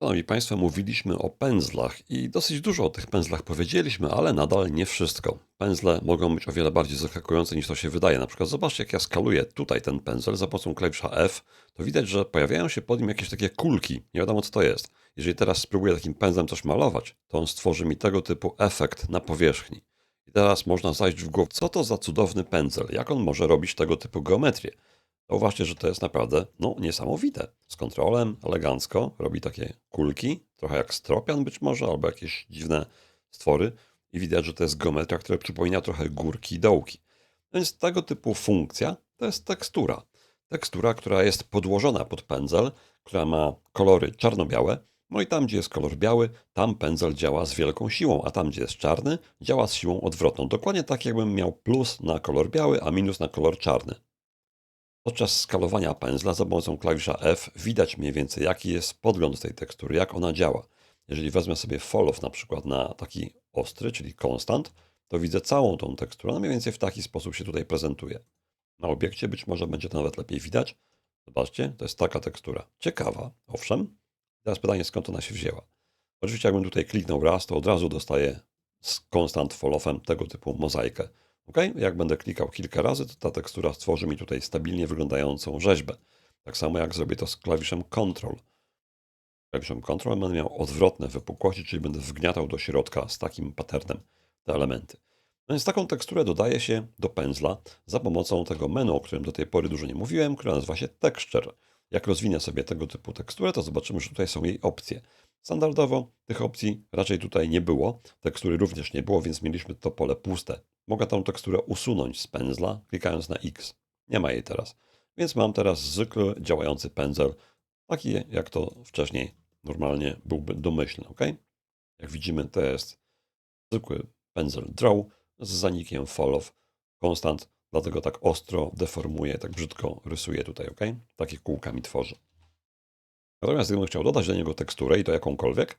Szanowni Państwo, mówiliśmy o pędzlach i dosyć dużo o tych pędzlach powiedzieliśmy, ale nadal nie wszystko. Pędzle mogą być o wiele bardziej zaskakujące niż to się wydaje. Na przykład zobaczcie, jak ja skaluję tutaj ten pędzel za pomocą klawisza F, to widać, że pojawiają się pod nim jakieś takie kulki. Nie wiadomo, co to jest. Jeżeli teraz spróbuję takim pędzlem coś malować, to on stworzy mi tego typu efekt na powierzchni. I teraz można zajść w głowę, co to za cudowny pędzel, jak on może robić tego typu geometrię. Zauważcie, że to jest naprawdę no, niesamowite. Z kontrolem, elegancko, robi takie kulki, trochę jak stropian być może, albo jakieś dziwne stwory. I widać, że to jest geometria, która przypomina trochę górki i dołki. Więc tego typu funkcja to jest tekstura. Tekstura, która jest podłożona pod pędzel, która ma kolory czarno-białe. No i tam, gdzie jest kolor biały, tam pędzel działa z wielką siłą, a tam, gdzie jest czarny, działa z siłą odwrotną. Dokładnie tak, jakbym miał plus na kolor biały, a minus na kolor czarny. Podczas skalowania pędzla za pomocą klawisza F widać mniej więcej jaki jest podgląd tej tekstury, jak ona działa. Jeżeli wezmę sobie Follow na przykład na taki ostry, czyli konstant, to widzę całą tą teksturę. No mniej więcej w taki sposób się tutaj prezentuje. Na obiekcie być może będzie to nawet lepiej widać. Zobaczcie, to jest taka tekstura. Ciekawa, owszem. Teraz pytanie, skąd ona się wzięła. Oczywiście jakbym tutaj kliknął raz, to od razu dostaję z konstant followem tego typu mozaikę. Ok? Jak będę klikał kilka razy, to ta tekstura stworzy mi tutaj stabilnie wyglądającą rzeźbę. Tak samo jak zrobię to z klawiszem Ctrl. Klawiszem Ctrl będę miał odwrotne wypukłości, czyli będę wgniatał do środka z takim patternem te elementy. No więc taką teksturę dodaje się do pędzla za pomocą tego menu, o którym do tej pory dużo nie mówiłem, które nazywa się Texture. Jak rozwinę sobie tego typu teksturę, to zobaczymy, że tutaj są jej opcje. Standardowo tych opcji raczej tutaj nie było, tekstury również nie było, więc mieliśmy to pole puste. Mogę tą teksturę usunąć z pędzla, klikając na X. Nie ma jej teraz. Więc mam teraz zwykły działający pędzel, taki jak to wcześniej normalnie byłby domyślny. ok? Jak widzimy, to jest zwykły pędzel draw z zanikiem follow konstant, dlatego tak ostro deformuje, tak brzydko rysuje tutaj. ok? Takie kółka mi tworzy. Natomiast gdybym chciał dodać do niego teksturę i to jakąkolwiek,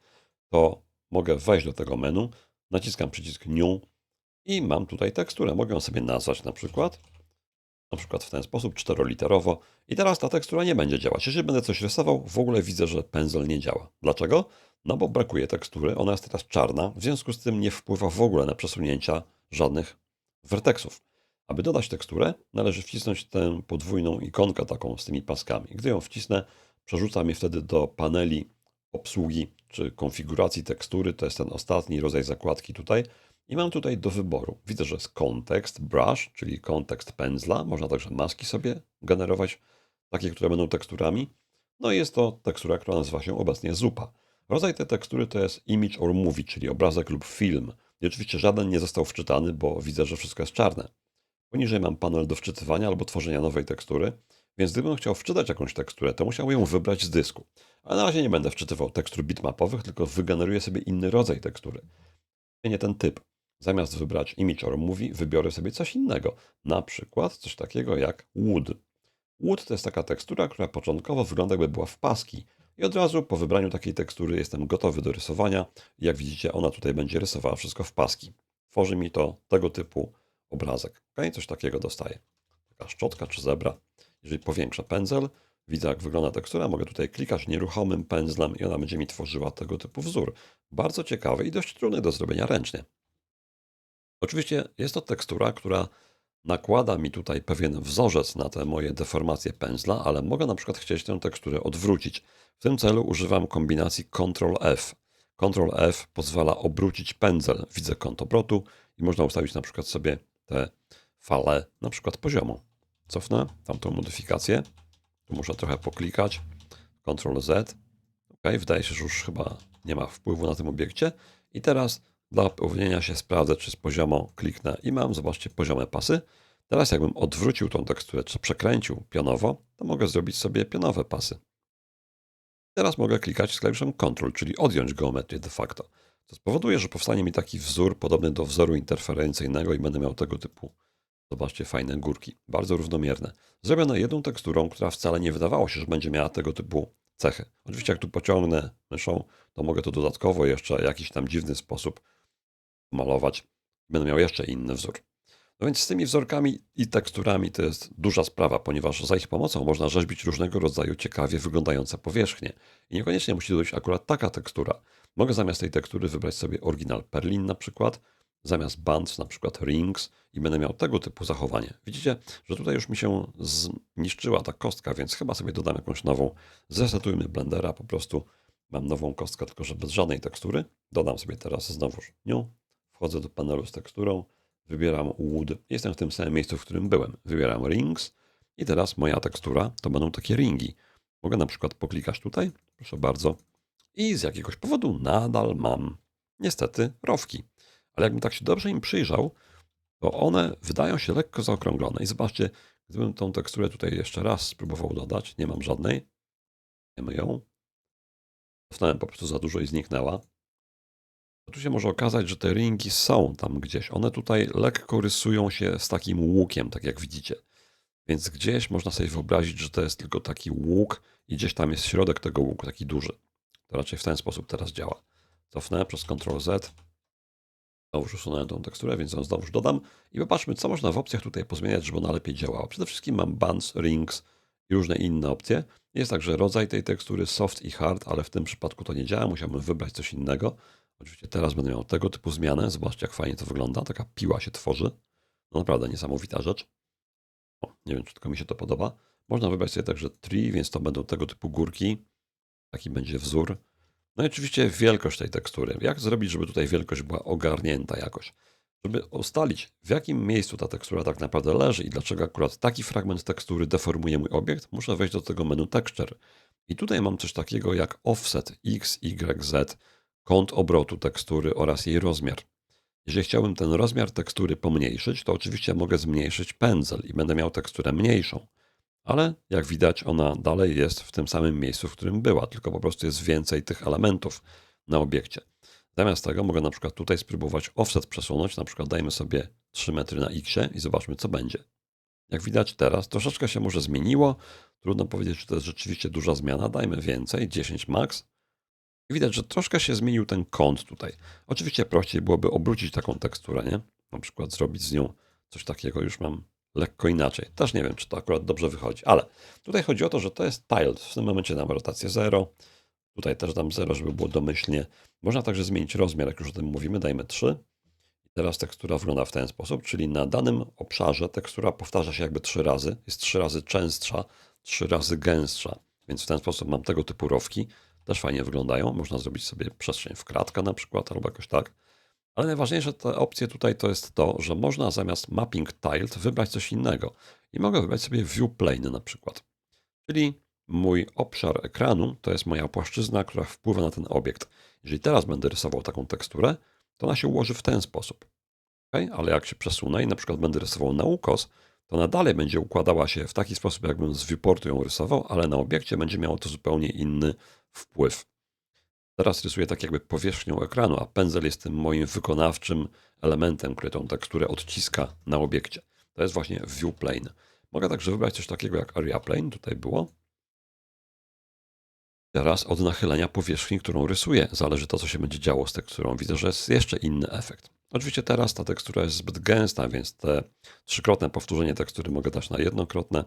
to mogę wejść do tego menu, naciskam przycisk New i mam tutaj teksturę. Mogę ją sobie nazwać na przykład. Na przykład w ten sposób, czteroliterowo. I teraz ta tekstura nie będzie działać. Jeżeli będę coś rysował, w ogóle widzę, że pędzel nie działa. Dlaczego? No bo brakuje tekstury, ona jest teraz czarna, w związku z tym nie wpływa w ogóle na przesunięcia żadnych werteksów. Aby dodać teksturę, należy wcisnąć tę podwójną ikonkę taką z tymi paskami. Gdy ją wcisnę, przerzuca mnie wtedy do paneli obsługi czy konfiguracji tekstury. To jest ten ostatni rodzaj zakładki tutaj. I mam tutaj do wyboru. Widzę, że jest kontekst brush, czyli kontekst pędzla. Można także maski sobie generować, takie, które będą teksturami. No i jest to tekstura, która nazywa się obecnie zupa. Rodzaj tej tekstury to jest image or movie, czyli obrazek lub film. I oczywiście żaden nie został wczytany, bo widzę, że wszystko jest czarne. Poniżej mam panel do wczytywania albo tworzenia nowej tekstury, więc gdybym chciał wczytać jakąś teksturę, to musiałbym ją wybrać z dysku. A na razie nie będę wczytywał tekstur bitmapowych, tylko wygeneruję sobie inny rodzaj tekstury. Nie ten typ. Zamiast wybrać image or movie, wybiorę sobie coś innego. Na przykład coś takiego jak wood. Wood to jest taka tekstura, która początkowo wygląda jakby była w paski. I od razu po wybraniu takiej tekstury jestem gotowy do rysowania. Jak widzicie, ona tutaj będzie rysowała wszystko w paski. Tworzy mi to tego typu obrazek. Okay? Coś takiego dostaję. Taka szczotka czy zebra. Jeżeli powiększę pędzel, widzę jak wygląda tekstura, mogę tutaj klikać nieruchomym pędzlem i ona będzie mi tworzyła tego typu wzór. Bardzo ciekawy i dość trudny do zrobienia ręcznie. Oczywiście jest to tekstura, która nakłada mi tutaj pewien wzorzec na te moje deformacje pędzla, ale mogę na przykład chcieć tę teksturę odwrócić. W tym celu używam kombinacji Ctrl-F. Ctrl-F pozwala obrócić pędzel. Widzę kąt obrotu i można ustawić na przykład sobie te fale na przykład poziomo. Cofnę tamtą modyfikację. Tu muszę trochę poklikać. Ctrl-Z. Ok, wydaje się, że już chyba nie ma wpływu na tym obiekcie. I teraz dla upewnienia się sprawdzę, czy z poziomo kliknę i mam, zobaczcie, poziome pasy. Teraz jakbym odwrócił tą teksturę, czy przekręcił pionowo, to mogę zrobić sobie pionowe pasy. Teraz mogę klikać z klawiszem Ctrl, czyli odjąć geometrię de facto. To spowoduje, że powstanie mi taki wzór podobny do wzoru interferencyjnego i będę miał tego typu, zobaczcie, fajne górki. Bardzo równomierne. Zrobione jedną teksturą, która wcale nie wydawało się, że będzie miała tego typu cechy. Oczywiście jak tu pociągnę myszą, to mogę to dodatkowo jeszcze w jakiś tam dziwny sposób malować, będę miał jeszcze inny wzór. No więc z tymi wzorkami i teksturami to jest duża sprawa, ponieważ za ich pomocą można rzeźbić różnego rodzaju ciekawie wyglądające powierzchnie. I niekoniecznie musi to być akurat taka tekstura. Mogę zamiast tej tekstury wybrać sobie oryginal Perlin na przykład, zamiast bands na przykład rings i będę miał tego typu zachowanie. Widzicie, że tutaj już mi się zniszczyła ta kostka, więc chyba sobie dodam jakąś nową. Zresetujmy Blendera, po prostu mam nową kostkę, tylko że bez żadnej tekstury. Dodam sobie teraz znowuż new, wchodzę do panelu z teksturą, wybieram wood, jestem w tym samym miejscu, w którym byłem. Wybieram rings i teraz moja tekstura to będą takie ringi. Mogę na przykład poklikać tutaj, proszę bardzo, i z jakiegoś powodu nadal mam niestety rowki. Ale jakbym tak się dobrze im przyjrzał, to one wydają się lekko zaokrąglone. I zobaczcie, gdybym tą teksturę tutaj jeszcze raz spróbował dodać, nie mam żadnej, wiemy ją, cofnąłem po prostu za dużo i zniknęła, tu się może okazać, że te ringi są tam gdzieś. One tutaj lekko rysują się z takim łukiem, tak jak widzicie. Więc gdzieś można sobie wyobrazić, że to jest tylko taki łuk i gdzieś tam jest środek tego łuku, taki duży. To raczej w ten sposób teraz działa. Cofnę przez Ctrl Z. Znowu usunąłem tą teksturę, więc ją znowu dodam. I popatrzmy, co można w opcjach tutaj pozmieniać, żeby ona lepiej działała. Przede wszystkim mam bands, rings i różne inne opcje. Jest także rodzaj tej tekstury soft i hard, ale w tym przypadku to nie działa. Musiałbym wybrać coś innego. Oczywiście teraz będę miał tego typu zmianę. Zobaczcie, jak fajnie to wygląda. Taka piła się tworzy. No naprawdę niesamowita rzecz. O, nie wiem, czy tylko mi się to podoba. Można wybrać sobie także tree, więc to będą tego typu górki. Taki będzie wzór. No i oczywiście wielkość tej tekstury. Jak zrobić, żeby tutaj wielkość była ogarnięta jakoś? Żeby ustalić, w jakim miejscu ta tekstura tak naprawdę leży i dlaczego akurat taki fragment tekstury deformuje mój obiekt, muszę wejść do tego menu Texture. I tutaj mam coś takiego jak offset x, y, z, kąt obrotu tekstury oraz jej rozmiar. Jeżeli chciałbym ten rozmiar tekstury pomniejszyć, to oczywiście mogę zmniejszyć pędzel i będę miał teksturę mniejszą. Ale jak widać, ona dalej jest w tym samym miejscu, w którym była, tylko po prostu jest więcej tych elementów na obiekcie. Zamiast tego mogę na przykład tutaj spróbować offset przesunąć, na przykład dajmy sobie 3 metry na x i zobaczmy co będzie. Jak widać teraz troszeczkę się może zmieniło, trudno powiedzieć, czy to jest rzeczywiście duża zmiana, dajmy więcej, 10 max. Widać, że troszkę się zmienił ten kąt tutaj. Oczywiście prościej byłoby obrócić taką teksturę, nie? Na przykład zrobić z nią coś takiego, już mam lekko inaczej. Też nie wiem, czy to akurat dobrze wychodzi, ale tutaj chodzi o to, że to jest tiled. W tym momencie dam rotację 0. Tutaj też dam 0, żeby było domyślnie. Można także zmienić rozmiar, jak już o tym mówimy, dajmy 3. I teraz tekstura wygląda w ten sposób, czyli na danym obszarze tekstura powtarza się jakby 3 razy, jest 3 razy częstsza, 3 razy gęstsza. Więc w ten sposób mam tego typu rowki. Też fajnie wyglądają. Można zrobić sobie przestrzeń w kratka na przykład, albo jakoś tak. Ale najważniejsze te opcje tutaj to jest to, że można zamiast mapping tiled wybrać coś innego. I mogę wybrać sobie view plane na przykład. Czyli mój obszar ekranu to jest moja płaszczyzna, która wpływa na ten obiekt. Jeżeli teraz będę rysował taką teksturę, to ona się ułoży w ten sposób. Okay? Ale jak się przesunę i na przykład będę rysował na ukos, to ona dalej będzie układała się w taki sposób, jakbym z viewportu ją rysował, ale na obiekcie będzie miało to zupełnie inny wpływ. Teraz rysuję tak jakby powierzchnią ekranu, a pędzel jest tym moim wykonawczym elementem, który tą teksturę odciska na obiekcie. To jest właśnie view plane. Mogę także wybrać coś takiego jak area plane, tutaj było. Teraz od nachylenia powierzchni, którą rysuję, zależy to, co się będzie działo z teksturą. Widzę, że jest jeszcze inny efekt. Oczywiście teraz ta tekstura jest zbyt gęsta, więc te trzykrotne powtórzenie tekstury mogę dać na jednokrotne.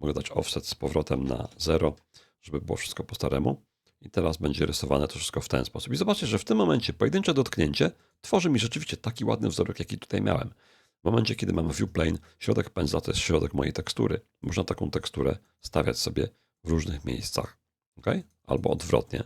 Mogę dać offset z powrotem na 0, żeby było wszystko po staremu. I teraz będzie rysowane to wszystko w ten sposób. I zobaczcie, że w tym momencie pojedyncze dotknięcie tworzy mi rzeczywiście taki ładny wzorek, jaki tutaj miałem. W momencie, kiedy mam view plane, środek pędzla to jest środek mojej tekstury. Można taką teksturę stawiać sobie w różnych miejscach. ok? Albo odwrotnie.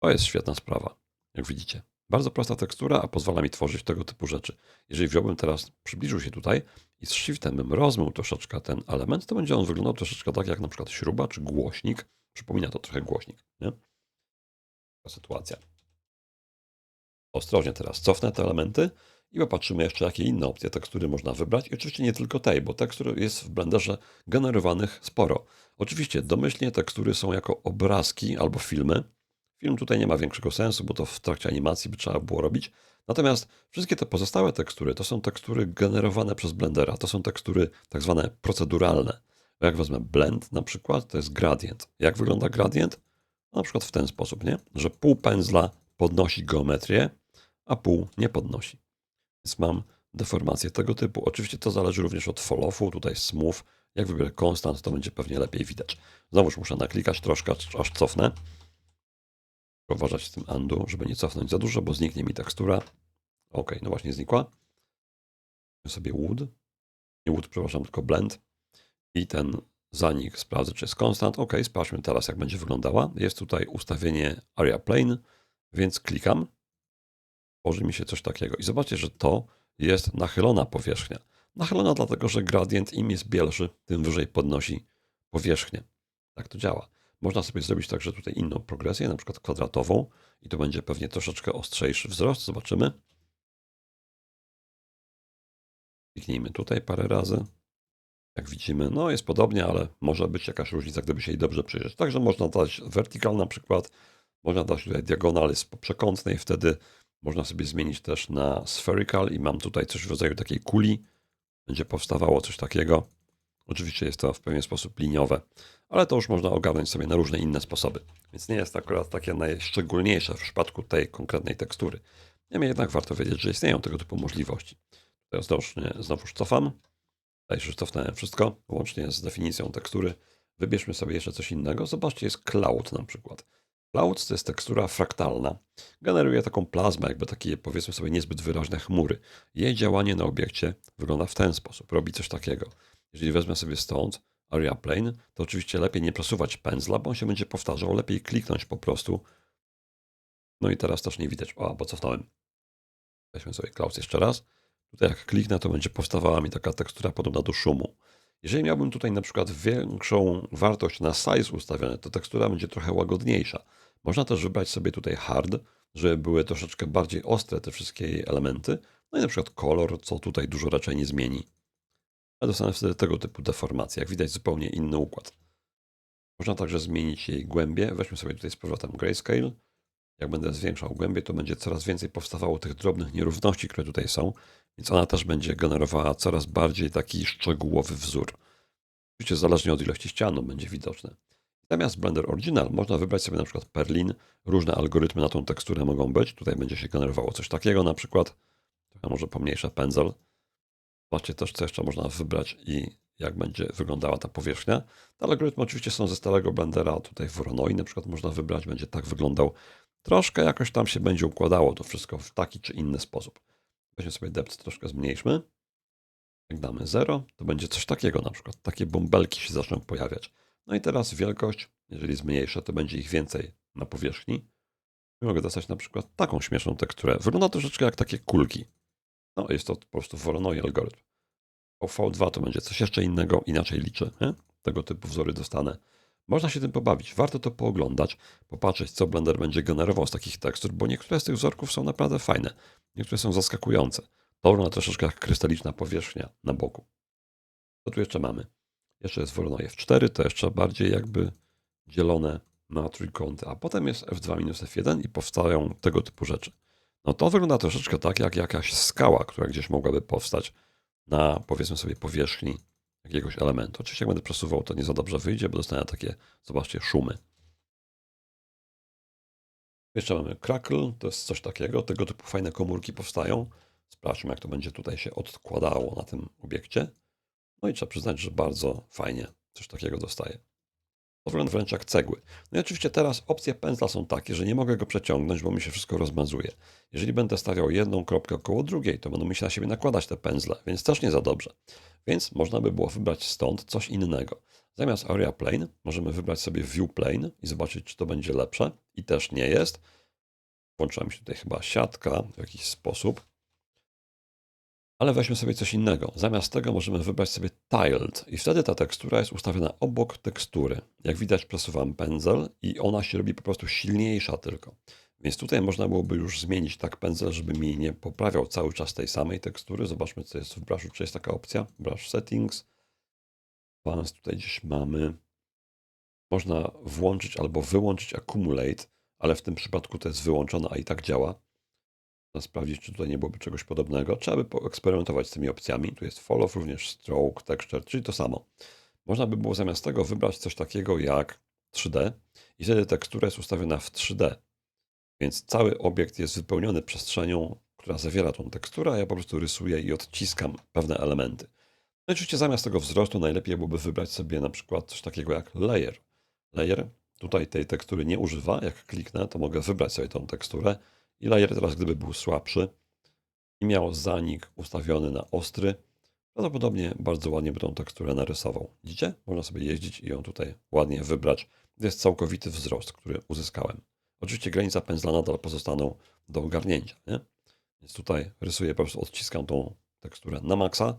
To jest świetna sprawa, jak widzicie. Bardzo prosta tekstura, a pozwala mi tworzyć tego typu rzeczy. Jeżeli wziąłbym teraz, przybliżył się tutaj i z shiftem bym rozmył troszeczkę ten element, to będzie on wyglądał troszeczkę tak jak na przykład śruba czy głośnik, Przypomina to trochę głośnik. Nie? Taka sytuacja. Ostrożnie teraz cofnę te elementy i popatrzymy jeszcze, jakie inne opcje tekstury można wybrać. I oczywiście nie tylko tej, bo tekstur jest w Blenderze generowanych sporo. Oczywiście domyślnie tekstury są jako obrazki albo filmy. Film tutaj nie ma większego sensu, bo to w trakcie animacji by trzeba było robić. Natomiast wszystkie te pozostałe tekstury to są tekstury generowane przez Blendera. To są tekstury tak zwane proceduralne. Jak wezmę blend na przykład, to jest gradient. Jak wygląda gradient? Na przykład w ten sposób, nie? że pół pędzla podnosi geometrię, a pół nie podnosi. Więc mam deformacje tego typu. Oczywiście to zależy również od fall-offu, tutaj smooth. Jak wybiorę konstant, to będzie pewnie lepiej widać. Znowuż muszę naklikać troszkę, aż cofnę. Uważać z tym undo, żeby nie cofnąć za dużo, bo zniknie mi tekstura. Ok, no właśnie znikła. sobie wood. Nie wood, przepraszam, tylko blend. I ten zanik sprawdzę, czy jest konstant. Ok, sprawdźmy teraz, jak będzie wyglądała. Jest tutaj ustawienie area plane, więc klikam. Tworzy mi się coś takiego. I zobaczcie, że to jest nachylona powierzchnia. Nachylona dlatego, że gradient im jest bielszy, tym wyżej podnosi powierzchnię. Tak to działa. Można sobie zrobić także tutaj inną progresję, na przykład kwadratową i to będzie pewnie troszeczkę ostrzejszy wzrost. Zobaczymy. Kliknijmy tutaj parę razy. Jak widzimy, no jest podobnie, ale może być jakaś różnica, gdyby się jej dobrze przyjrzeć. Także można dać vertical na przykład, można dać tutaj diagonal z przekątnej, wtedy można sobie zmienić też na spherical i mam tutaj coś w rodzaju takiej kuli. Będzie powstawało coś takiego. Oczywiście jest to w pewien sposób liniowe, ale to już można ogarnąć sobie na różne inne sposoby. Więc nie jest to akurat takie najszczególniejsze w przypadku tej konkretnej tekstury. Niemniej jednak warto wiedzieć, że istnieją tego typu możliwości. Teraz znowu już cofam. Tutaj już cofnąłem wszystko, łącznie z definicją tekstury. Wybierzmy sobie jeszcze coś innego. Zobaczcie, jest cloud na przykład. Cloud to jest tekstura fraktalna. Generuje taką plazmę, jakby takie powiedzmy sobie niezbyt wyraźne chmury. Jej działanie na obiekcie wygląda w ten sposób. Robi coś takiego. Jeżeli wezmę sobie stąd area plane, to oczywiście lepiej nie przesuwać pędzla, bo on się będzie powtarzał. Lepiej kliknąć po prostu. No i teraz też nie widać. O, bo cofnąłem. Weźmy sobie cloud jeszcze raz. Tutaj jak kliknę, to będzie powstawała mi taka tekstura podobna do szumu. Jeżeli miałbym tutaj na przykład większą wartość na size ustawione, to tekstura będzie trochę łagodniejsza. Można też wybrać sobie tutaj hard, żeby były troszeczkę bardziej ostre te wszystkie jej elementy. No i na przykład kolor, co tutaj dużo raczej nie zmieni. A dostanę wtedy tego typu deformacje. Jak widać zupełnie inny układ. Można także zmienić jej głębię. Weźmy sobie tutaj z powrotem grayscale. Jak będę zwiększał głębię, to będzie coraz więcej powstawało tych drobnych nierówności, które tutaj są, więc ona też będzie generowała coraz bardziej taki szczegółowy wzór. Oczywiście zależnie od ilości ścian będzie widoczne. Zamiast Blender Original można wybrać sobie na przykład Perlin. Różne algorytmy na tą teksturę mogą być. Tutaj będzie się generowało coś takiego na przykład. Trochę może pomniejsza pędzel. Zobaczcie też, co jeszcze można wybrać i jak będzie wyglądała ta powierzchnia. Te algorytmy oczywiście są ze starego Blendera. Tutaj Voronoi na przykład można wybrać. Będzie tak wyglądał troszkę jakoś tam się będzie układało to wszystko w taki czy inny sposób. Weźmy sobie depth troszkę zmniejszmy. Jak damy 0, to będzie coś takiego na przykład. Takie bąbelki się zaczną pojawiać. No i teraz wielkość, jeżeli zmniejszę, to będzie ich więcej na powierzchni. I mogę dostać na przykład taką śmieszną teksturę. Wygląda troszeczkę jak takie kulki. No jest to po prostu Voronoi algorytm. O V2 to będzie coś jeszcze innego, inaczej liczę. Nie? Tego typu wzory dostanę. Można się tym pobawić. Warto to pooglądać, popatrzeć, co Blender będzie generował z takich tekstur, bo niektóre z tych wzorków są naprawdę fajne. Niektóre są zaskakujące. Wygląda troszeczkę jak krystaliczna powierzchnia na boku. Co tu jeszcze mamy? Jeszcze jest Voronoi F4, to jeszcze bardziej jakby dzielone na trójkąty, a potem jest F2-F1 i powstają tego typu rzeczy. No to wygląda troszeczkę tak, jak jakaś skała, która gdzieś mogłaby powstać na powiedzmy sobie powierzchni jakiegoś elementu. Oczywiście jak będę przesuwał, to nie za dobrze wyjdzie, bo dostanę takie, zobaczcie, szumy. Jeszcze mamy Crackle, to jest coś takiego, tego typu fajne komórki powstają. Sprawdźmy, jak to będzie tutaj się odkładało na tym obiekcie. No i trzeba przyznać, że bardzo fajnie coś takiego dostaje. Wygląda wręcz jak cegły. No i oczywiście teraz opcje pędzla są takie, że nie mogę go przeciągnąć, bo mi się wszystko rozmazuje. Jeżeli będę stawiał jedną kropkę koło drugiej, to będą mi się na siebie nakładać te pędzle, więc też nie za dobrze. Więc można by było wybrać stąd coś innego. Zamiast Area Plane możemy wybrać sobie View Plane i zobaczyć, czy to będzie lepsze. I też nie jest. Włączyła mi się tutaj chyba siatka w jakiś sposób. Ale weźmy sobie coś innego. Zamiast tego możemy wybrać sobie Tiled i wtedy ta tekstura jest ustawiona obok tekstury. Jak widać przesuwam pędzel i ona się robi po prostu silniejsza tylko. Więc tutaj można byłoby już zmienić tak pędzel, żeby mi nie poprawiał cały czas tej samej tekstury. Zobaczmy, co jest w brushu. Czy jest taka opcja? Brush Settings. Advanced tutaj gdzieś mamy. Można włączyć albo wyłączyć Accumulate, ale w tym przypadku to jest wyłączone, a i tak działa. Sprawdzić, czy tutaj nie byłoby czegoś podobnego. Trzeba by poeksperymentować z tymi opcjami. Tu jest Follow, również Stroke, Texture, czyli to samo. Można by było zamiast tego wybrać coś takiego jak 3D i wtedy tekstura jest ustawiona w 3D. Więc cały obiekt jest wypełniony przestrzenią, która zawiera tą teksturę, a ja po prostu rysuję i odciskam pewne elementy. No i oczywiście zamiast tego wzrostu najlepiej byłoby wybrać sobie na przykład coś takiego jak layer. Layer tutaj tej tekstury nie używa. Jak kliknę, to mogę wybrać sobie tą teksturę i layer teraz gdyby był słabszy i miał zanik ustawiony na ostry, prawdopodobnie bardzo ładnie by tą teksturę narysował. Widzicie? Można sobie jeździć i ją tutaj ładnie wybrać. To jest całkowity wzrost, który uzyskałem. Oczywiście granica pędzla nadal pozostaną do ogarnięcia. Nie? Więc tutaj rysuję, po prostu odciskam tą teksturę na maksa,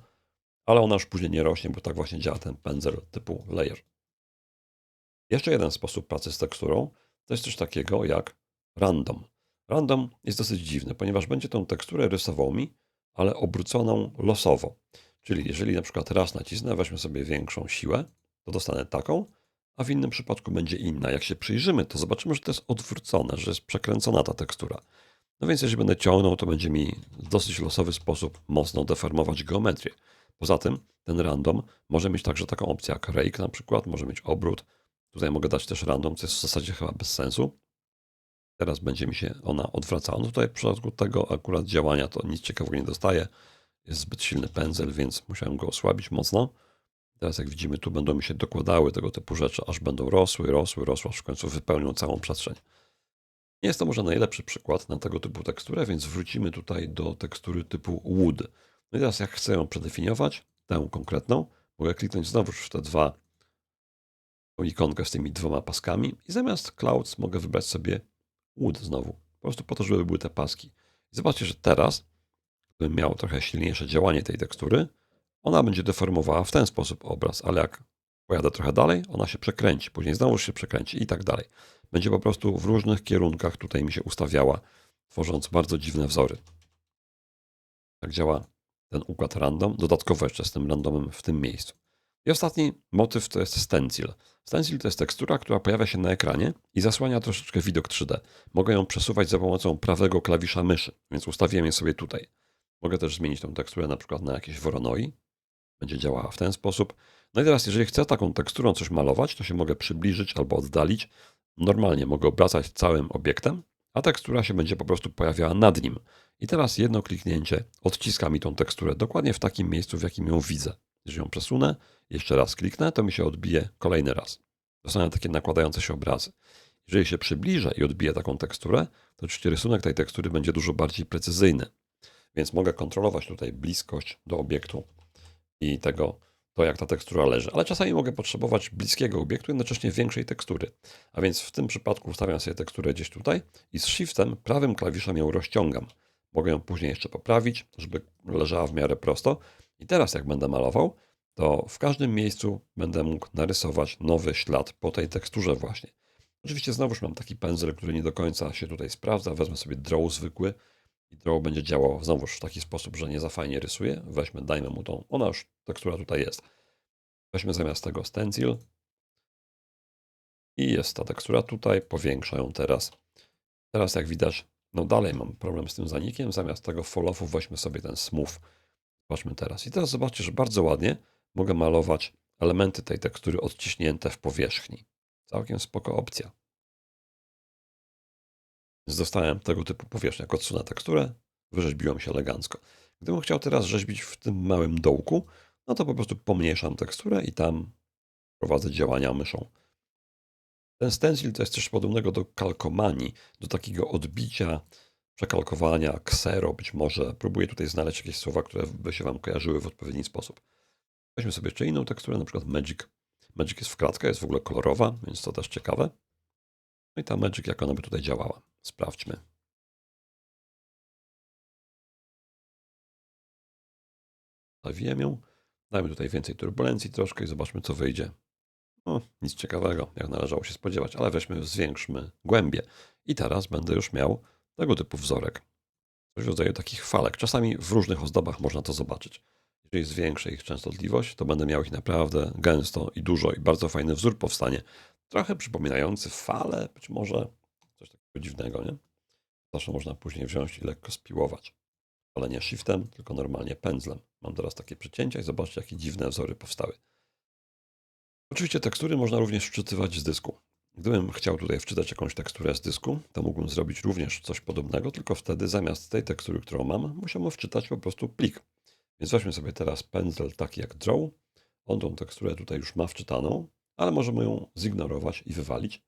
ale ona już później nie rośnie, bo tak właśnie działa ten pędzel typu layer. Jeszcze jeden sposób pracy z teksturą to jest coś takiego jak random. Random jest dosyć dziwny, ponieważ będzie tą teksturę rysował mi, ale obróconą losowo. Czyli jeżeli na przykład raz nacisnę, weźmy sobie większą siłę, to dostanę taką, a w innym przypadku będzie inna. Jak się przyjrzymy, to zobaczymy, że to jest odwrócone, że jest przekręcona ta tekstura. No więc jeżeli będę ciągnął, to będzie mi w dosyć losowy sposób mocno deformować geometrię. Poza tym ten random może mieć także taką opcję jak rake na przykład, może mieć obrót. Tutaj mogę dać też random, co jest w zasadzie chyba bez sensu. Teraz będzie mi się ona odwracała. No tutaj w przypadku tego akurat działania to nic ciekawego nie dostaje. Jest zbyt silny pędzel, więc musiałem go osłabić mocno. Teraz jak widzimy, tu będą mi się dokładały tego typu rzeczy, aż będą rosły, rosły, rosły, aż w końcu wypełnią całą przestrzeń. Nie jest to może najlepszy przykład na tego typu teksturę, więc wrócimy tutaj do tekstury typu wood. No i teraz jak chcę ją przedefiniować, tę konkretną, mogę kliknąć znowu w te dwa ikonkę z tymi dwoma paskami i zamiast clouds mogę wybrać sobie wood znowu. Po prostu po to, żeby były te paski. I zobaczcie, że teraz, gdybym miał trochę silniejsze działanie tej tekstury, ona będzie deformowała w ten sposób obraz, ale jak pojadę trochę dalej, ona się przekręci, później znowu się przekręci i tak dalej. Będzie po prostu w różnych kierunkach tutaj mi się ustawiała, tworząc bardzo dziwne wzory. Tak działa ten układ random, dodatkowo jeszcze z tym randomem w tym miejscu. I ostatni motyw to jest stencil. Stencil to jest tekstura, która pojawia się na ekranie i zasłania troszeczkę widok 3D. Mogę ją przesuwać za pomocą prawego klawisza myszy, więc ustawiłem je sobie tutaj. Mogę też zmienić tą teksturę na przykład na jakieś woronoi. Będzie działała w ten sposób. No i teraz, jeżeli chcę taką teksturą coś malować, to się mogę przybliżyć albo oddalić. Normalnie mogę obracać całym obiektem, a tekstura się będzie po prostu pojawiała nad nim. I teraz jedno kliknięcie odciska mi tą teksturę dokładnie w takim miejscu, w jakim ją widzę. Jeżeli ją przesunę, jeszcze raz kliknę, to mi się odbije kolejny raz. Dostanę takie nakładające się obrazy. Jeżeli się przybliżę i odbiję taką teksturę, to oczywiście rysunek tej tekstury będzie dużo bardziej precyzyjny. Więc mogę kontrolować tutaj bliskość do obiektu i tego, to jak ta tekstura leży. Ale czasami mogę potrzebować bliskiego obiektu, jednocześnie większej tekstury. A więc w tym przypadku ustawiam sobie teksturę gdzieś tutaj i z shiftem prawym klawiszem ją rozciągam. Mogę ją później jeszcze poprawić, żeby leżała w miarę prosto. I teraz jak będę malował, to w każdym miejscu będę mógł narysować nowy ślad po tej teksturze właśnie. Oczywiście znowuż mam taki pędzel, który nie do końca się tutaj sprawdza. Wezmę sobie draw zwykły i draw będzie działał znowuż w taki sposób, że nie za fajnie rysuje. Weźmy, dajmy mu tą, ona już tekstura tutaj jest. Weźmy zamiast tego stencil i jest ta tekstura tutaj, powiększę ją teraz. Teraz jak widać, no dalej mam problem z tym zanikiem, zamiast tego fall-offu weźmy sobie ten smooth. Zobaczmy teraz. I teraz zobaczcie, że bardzo ładnie mogę malować elementy tej tekstury odciśnięte w powierzchni. Całkiem spoko opcja. Więc dostałem tego typu powierzchnię. Jak odsunę teksturę, wyrzeźbiłem się elegancko. Gdybym chciał teraz rzeźbić w tym małym dołku, no to po prostu pomniejszam teksturę i tam prowadzę działania myszą. Ten stencil to jest coś podobnego do kalkomanii, do takiego odbicia, przekalkowania, ksero być może. Próbuję tutaj znaleźć jakieś słowa, które by się Wam kojarzyły w odpowiedni sposób. Weźmy sobie jeszcze inną teksturę, na przykład Magic. Magic jest w kratkę, jest w ogóle kolorowa, więc to też ciekawe. No i ta Magic, jak ona by tutaj działała. Sprawdźmy. Zawijem ją. Dajmy tutaj więcej turbulencji troszkę i zobaczmy, co wyjdzie. No, nic ciekawego, jak należało się spodziewać, ale weźmy, zwiększmy głębię. I teraz będę już miał tego typu wzorek. Coś w rodzaju takich falek. Czasami w różnych ozdobach można to zobaczyć. Jeżeli zwiększę ich częstotliwość, to będę miał ich naprawdę gęsto i dużo i bardzo fajny wzór powstanie. Trochę przypominający fale, być może coś takiego dziwnego, nie? Zawsze można później wziąć i lekko spiłować. Ale nie shiftem, tylko normalnie pędzlem. Mam teraz takie przecięcia i zobaczcie, jakie dziwne wzory powstały. Oczywiście tekstury można również wczytywać z dysku. Gdybym chciał tutaj wczytać jakąś teksturę z dysku, to mógłbym zrobić również coś podobnego, tylko wtedy zamiast tej tekstury, którą mam, musiałbym wczytać po prostu plik. Więc weźmy sobie teraz pędzel taki jak Draw. On tą teksturę tutaj już ma wczytaną, ale możemy ją zignorować i wywalić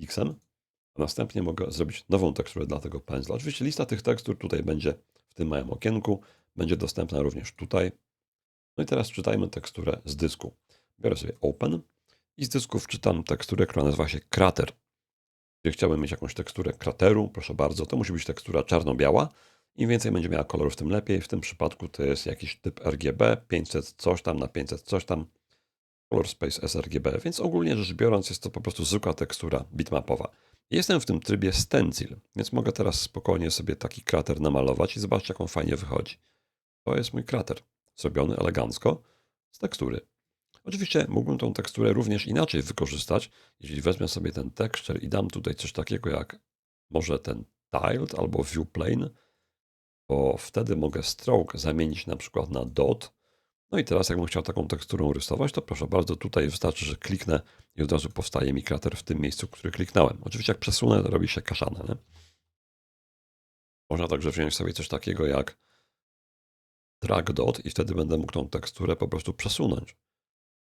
X-em. A następnie mogę zrobić nową teksturę dla tego pędzla. Oczywiście lista tych tekstur tutaj będzie w tym małym okienku, będzie dostępna również tutaj. No i teraz czytajmy teksturę z dysku. Biorę sobie Open i z dysku wczytam teksturę, która nazywa się krater. Jeżeli chciałbym mieć jakąś teksturę krateru, proszę bardzo, to musi być tekstura czarno-biała. Im więcej będzie miała kolorów, tym lepiej. W tym przypadku to jest jakiś typ RGB, 500 coś tam na 500 coś tam. Color Space sRGB, więc ogólnie rzecz biorąc jest to po prostu zwykła tekstura bitmapowa. Jestem w tym trybie stencil, więc mogę teraz spokojnie sobie taki krater namalować i zobaczcie, jak on fajnie wychodzi. To jest mój krater, zrobiony elegancko z tekstury. Oczywiście mógłbym tą teksturę również inaczej wykorzystać, jeżeli wezmę sobie ten texture i dam tutaj coś takiego jak może ten tiled albo view plane, bo wtedy mogę stroke zamienić na przykład na dot. No i teraz jakbym chciał taką teksturą rysować, to proszę bardzo, tutaj wystarczy, że kliknę i od razu powstaje mi krater w tym miejscu, który kliknąłem. Oczywiście jak przesunę, to robi się kaszane. Nie? Można także wziąć sobie coś takiego jak drag dot i wtedy będę mógł tą teksturę po prostu przesunąć.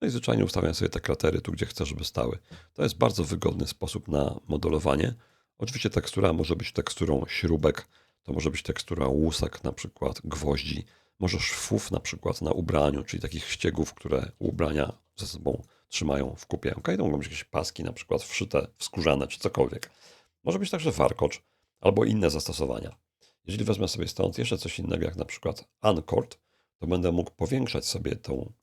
No i zwyczajnie ustawiam sobie te kratery tu, gdzie chcę, żeby stały. To jest bardzo wygodny sposób na modelowanie. Oczywiście tekstura może być teksturą śrubek, to może być tekstura łusek, na przykład gwoździ, może szwów na przykład na ubraniu, czyli takich ściegów, które ubrania ze sobą trzymają w kupie. Okay? To mogą być jakieś paski na przykład wszyte, wskórzane czy cokolwiek. Może być także warkocz albo inne zastosowania. Jeżeli wezmę sobie stąd jeszcze coś innego, jak na przykład uncord, to będę mógł powiększać sobie tą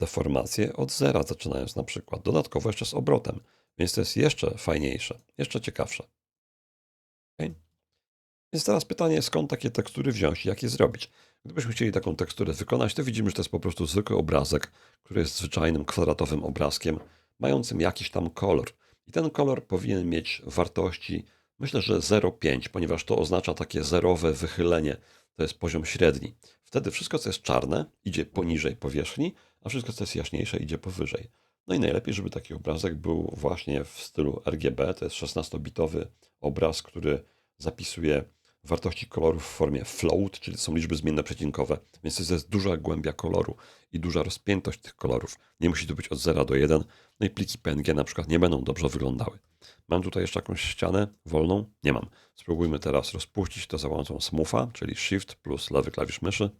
deformację od zera, zaczynając na przykład. Dodatkowo jeszcze z obrotem, więc to jest jeszcze fajniejsze, jeszcze ciekawsze. Okay? Więc teraz pytanie, skąd takie tekstury wziąć i jak je zrobić? Gdybyśmy chcieli taką teksturę wykonać, to widzimy, że to jest po prostu zwykły obrazek, który jest zwyczajnym kwadratowym obrazkiem, mającym jakiś tam kolor. I ten kolor powinien mieć wartości, myślę, że 0,5, ponieważ to oznacza takie zerowe wychylenie. To jest poziom średni. Wtedy wszystko, co jest czarne, idzie poniżej powierzchni, a wszystko, co jest jaśniejsze, idzie powyżej. No i najlepiej, żeby taki obrazek był właśnie w stylu RGB. To jest 16-bitowy obraz, który zapisuje wartości kolorów w formie float, czyli są liczby zmienne przecinkowe, więc jest duża głębia koloru i duża rozpiętość tych kolorów. Nie musi to być od 0 do 1, no i pliki PNG na przykład nie będą dobrze wyglądały. Mam tutaj jeszcze jakąś ścianę wolną? Nie mam. Spróbujmy teraz rozpuścić to za pomocą smootha, czyli Shift plus lewy klawisz myszy.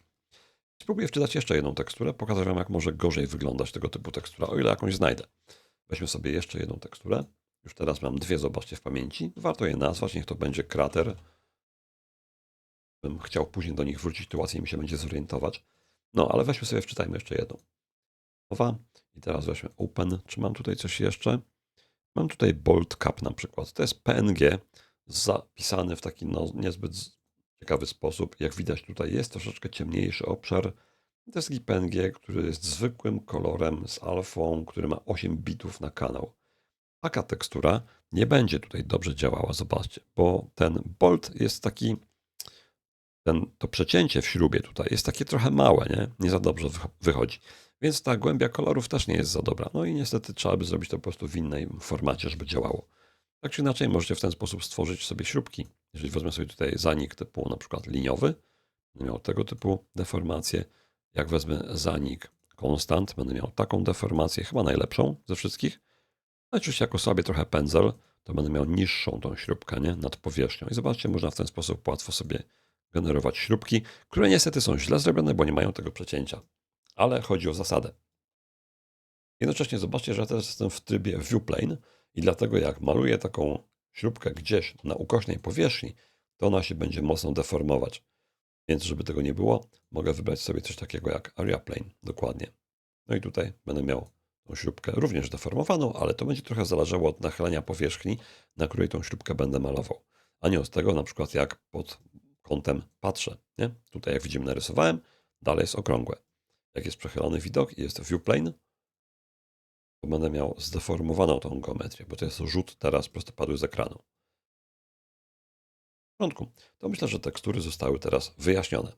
Spróbuję wczytać jeszcze jedną teksturę, pokażę Wam, jak może gorzej wyglądać tego typu tekstura, o ile jakąś znajdę. Weźmy sobie jeszcze jedną teksturę. Już teraz mam dwie, zobaczcie, w pamięci. Warto je nazwać, niech to będzie krater. Bym chciał później do nich wrócić, to łatwiej mi się będzie zorientować. No, ale weźmy sobie, wczytajmy jeszcze jedną. Nowa. I teraz weźmy open. Czy mam tutaj coś jeszcze? Mam tutaj bold cap na przykład. To jest PNG zapisany w taki no, niezbyt ciekawy sposób. Jak widać tutaj jest troszeczkę ciemniejszy obszar. To jest taki PNG, który jest zwykłym kolorem z alfą, który ma 8 bitów na kanał. Taka tekstura nie będzie tutaj dobrze działała, zobaczcie, bo ten bolt jest taki, ten, to przecięcie w śrubie tutaj jest takie trochę małe, nie? nie za dobrze wychodzi. Więc ta głębia kolorów też nie jest za dobra. No i niestety trzeba by zrobić to po prostu w innym formacie, żeby działało. Tak czy inaczej możecie w ten sposób stworzyć sobie śrubki. Jeżeli wezmę sobie tutaj zanik typu na przykład liniowy, będę miał tego typu deformację. Jak wezmę zanik konstant, będę miał taką deformację, chyba najlepszą ze wszystkich. No oczywiście jako sobie trochę pędzel, to będę miał niższą tą śrubkę nie? nad powierzchnią. I zobaczcie, można w ten sposób łatwo sobie generować śrubki, które niestety są źle zrobione, bo nie mają tego przecięcia. Ale chodzi o zasadę. Jednocześnie zobaczcie, że ja teraz jestem w trybie viewplane i dlatego jak maluję taką śrubkę gdzieś na ukośnej powierzchni, to ona się będzie mocno deformować. Więc żeby tego nie było, mogę wybrać sobie coś takiego jak area plane, dokładnie. No i tutaj będę miał tą śrubkę również deformowaną, ale to będzie trochę zależało od nachylenia powierzchni, na której tą śrubkę będę malował. A nie od tego, na przykład jak pod kątem patrzę. Nie? Tutaj jak widzimy narysowałem, dalej jest okrągłe. Jak jest przechylony widok i jest viewplane, to będę miał zdeformowaną tą geometrię, bo to jest rzut teraz prostopadły z ekranu. W porządku. To myślę, że tekstury zostały teraz wyjaśnione.